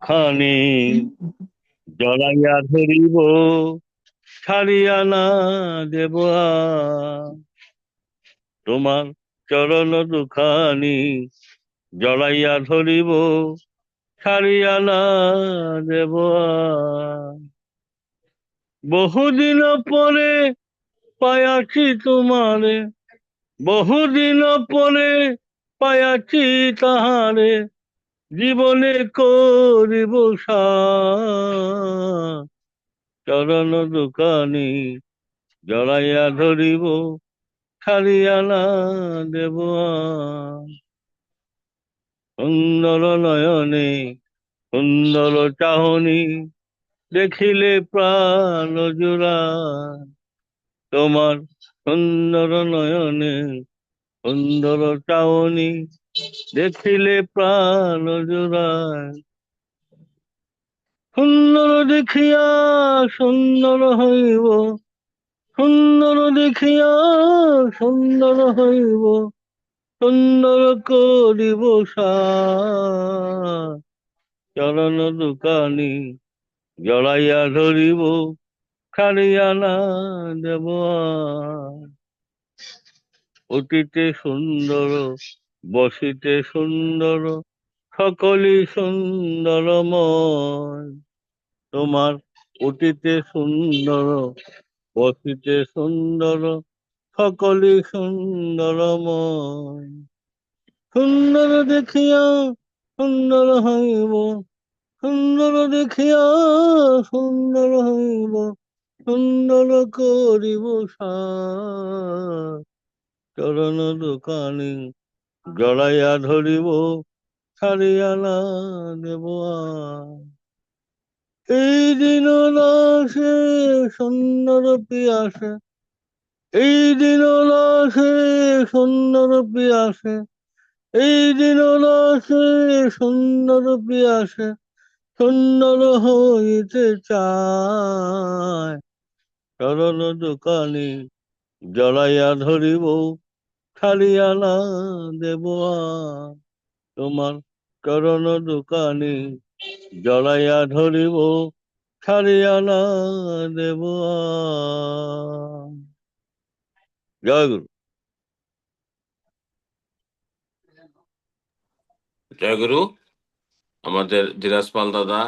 দুখানি জড়াইয়া ধরিব, ছাড়িয়া না দেব। তোমার চরণ দুখানি জড়াইয়া ধরিব, ছাড়িয়া না দেব। বহুদিন পরে পায়াছি তোমারে, বহুদিন পরে পায়াছি তাহারে জীবনে করিব। চরণ দোকানি জড়াইয়া ধরিব, ছাড়িয়া না দেব সুন্দর নয়নে, সুন্দর চাহনি, দেখিলে প্রাণ জোড়ায় তোমার সুন্দর নয়নে, সুন্দর চাহনি দেখিলে প্রাণ জোড়ায় সুন্দর দেখিয়া সুন্দর হইব সুন্দর দেখিয়া সুন্দর হইব সুন্দর করিব। চরণ দোকানি জড়াইয়া ধরিব, ছাড়িয়া না দেব। অতীতে সুন্দর বসিতে সুন্দর, সকলই সুন্দরময় তোমার অতীতে সুন্দর, বসিতে সুন্দর, সকলই সুন্দরময় সুন্দর দেখিয়া সুন্দর হইব, সুন্দর দেখিয়া সুন্দর হইব, সুন্দর করিব। চরণ দোকানি জড়াইয়া ধরিব, ছাড়িয়া না দেব। এই দিন নাশে সুন্দর পিয়াসে, এই দিন নাশে সুন্দর পিয়াসে, এই দিন নাশে সুন্দর পিয়াসে, সুন্দর হইতে চায় চরণ দোকানি জড়াইয়া ধরিব না দেব তোমার চরণ দোকানি জড়াইয়া ধরিব না দেব আর। জয় গুরু জয়গুরু আমাদের ধীরাজ পাল দাদা